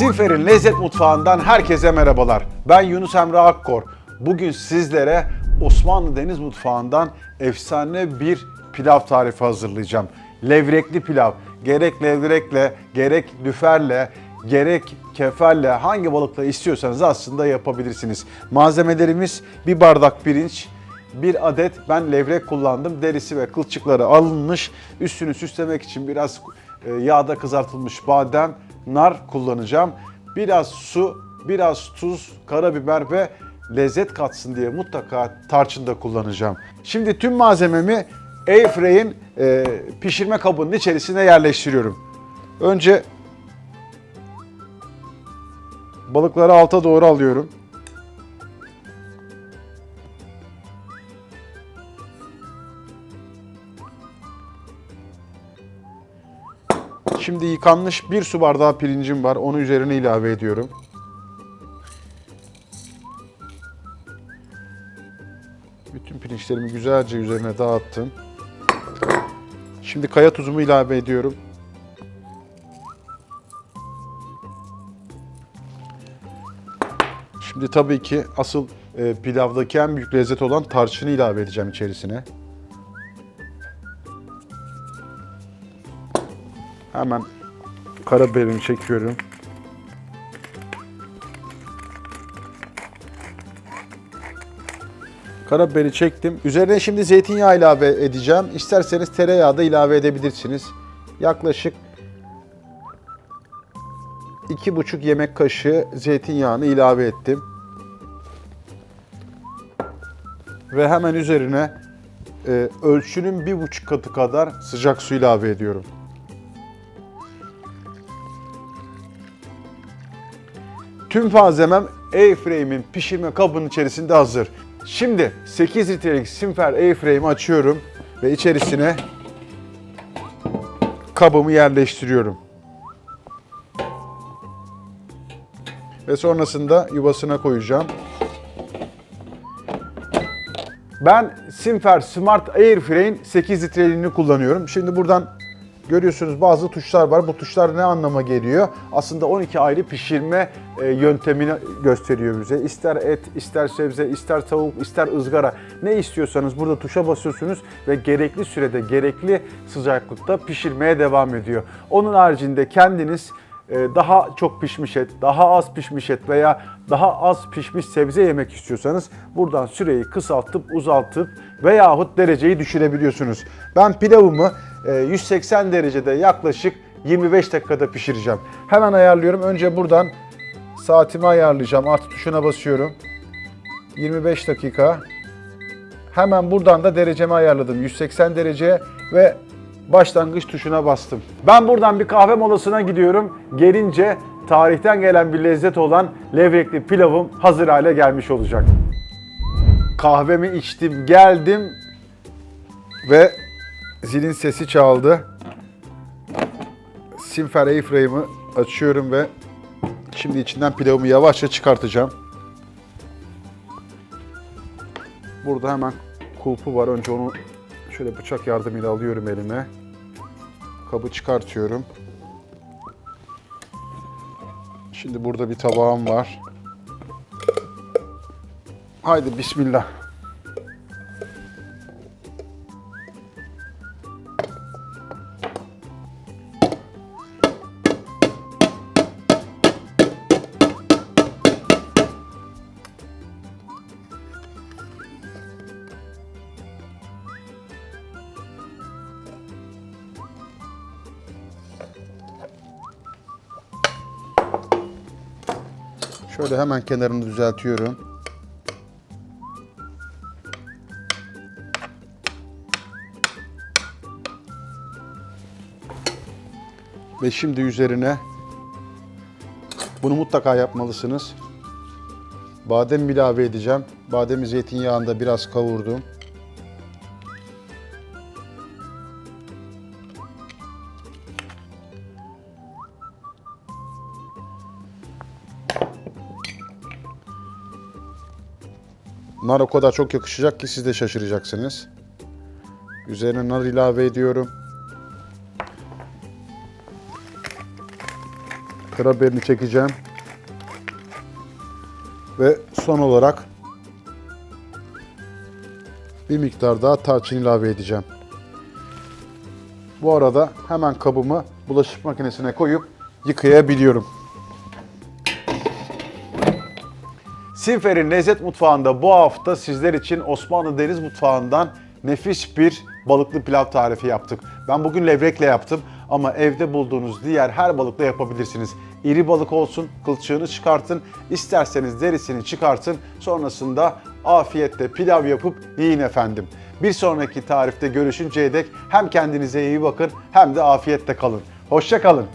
Sinfer'in Lezzet Mutfağı'ndan herkese merhabalar. Ben Yunus Emre Akkor. Bugün sizlere Osmanlı Deniz Mutfağı'ndan efsane bir pilav tarifi hazırlayacağım. Levrekli pilav. Gerek levrekle, gerek lüferle, gerek keferle hangi balıkla istiyorsanız aslında yapabilirsiniz. Malzemelerimiz bir bardak pirinç, bir adet ben levrek kullandım. Derisi ve kılçıkları alınmış. Üstünü süslemek için biraz e, yağda kızartılmış badem, nar kullanacağım. Biraz su, biraz tuz, karabiber ve lezzet katsın diye mutlaka tarçın da kullanacağım. Şimdi tüm malzememi airfryer'in e, pişirme kabının içerisine yerleştiriyorum. Önce balıkları alta doğru alıyorum. Şimdi yıkanmış bir su bardağı pirincim var. Onu üzerine ilave ediyorum. Bütün pirinçlerimi güzelce üzerine dağıttım. Şimdi kaya tuzumu ilave ediyorum. Şimdi tabii ki asıl e, pilavdaki en büyük lezzet olan tarçını ilave edeceğim içerisine. Hemen karabiberini çekiyorum. Karabiberi çektim. Üzerine şimdi zeytinyağı ilave edeceğim. İsterseniz tereyağı da ilave edebilirsiniz. Yaklaşık 2,5 yemek kaşığı zeytinyağını ilave ettim. Ve hemen üzerine e, ölçünün bir buçuk katı kadar sıcak su ilave ediyorum. Tüm malzemem airframe'in pişirme kabının içerisinde hazır. Şimdi 8 litrelik Simfer airframe'i açıyorum ve içerisine kabımı yerleştiriyorum. Ve sonrasında yuvasına koyacağım. Ben Simfer Smart Airframe 8 litreliğini kullanıyorum. Şimdi buradan görüyorsunuz bazı tuşlar var. Bu tuşlar ne anlama geliyor? Aslında 12 ayrı pişirme e, yöntemini gösteriyor bize. İster et, ister sebze, ister tavuk, ister ızgara. Ne istiyorsanız burada tuşa basıyorsunuz ve gerekli sürede, gerekli sıcaklıkta pişirmeye devam ediyor. Onun haricinde kendiniz e, daha çok pişmiş et, daha az pişmiş et veya daha az pişmiş sebze yemek istiyorsanız buradan süreyi kısaltıp uzaltıp veyahut dereceyi düşürebiliyorsunuz. Ben pilavımı 180 derecede yaklaşık 25 dakikada pişireceğim. Hemen ayarlıyorum. Önce buradan saatimi ayarlayacağım. Artı tuşuna basıyorum. 25 dakika. Hemen buradan da derecemi ayarladım. 180 derece ve başlangıç tuşuna bastım. Ben buradan bir kahve molasına gidiyorum. Gelince tarihten gelen bir lezzet olan levrekli pilavım hazır hale gelmiş olacak. Kahvemi içtim, geldim ve zilin sesi çaldı. Simfer Airframe'ı açıyorum ve şimdi içinden pilavımı yavaşça çıkartacağım. Burada hemen kulpu var. Önce onu şöyle bıçak yardımıyla alıyorum elime. Kabı çıkartıyorum. Şimdi burada bir tabağım var. Haydi bismillah. Şöyle hemen kenarını düzeltiyorum. Ve şimdi üzerine bunu mutlaka yapmalısınız. Badem ilave edeceğim. Bademi zeytinyağında biraz kavurdum. Nar o kadar çok yakışacak ki siz de şaşıracaksınız. Üzerine nar ilave ediyorum. karabiberini çekeceğim. Ve son olarak bir miktar daha tarçın ilave edeceğim. Bu arada hemen kabımı bulaşık makinesine koyup yıkayabiliyorum. Sinfer'in Lezzet Mutfağı'nda bu hafta sizler için Osmanlı Deniz Mutfağı'ndan nefis bir balıklı pilav tarifi yaptık. Ben bugün levrekle yaptım ama evde bulduğunuz diğer her balıkla yapabilirsiniz. İri balık olsun, kılçığını çıkartın, isterseniz derisini çıkartın, sonrasında afiyetle pilav yapıp yiyin efendim. Bir sonraki tarifte görüşünceye dek hem kendinize iyi bakın hem de afiyette kalın. Hoşça kalın.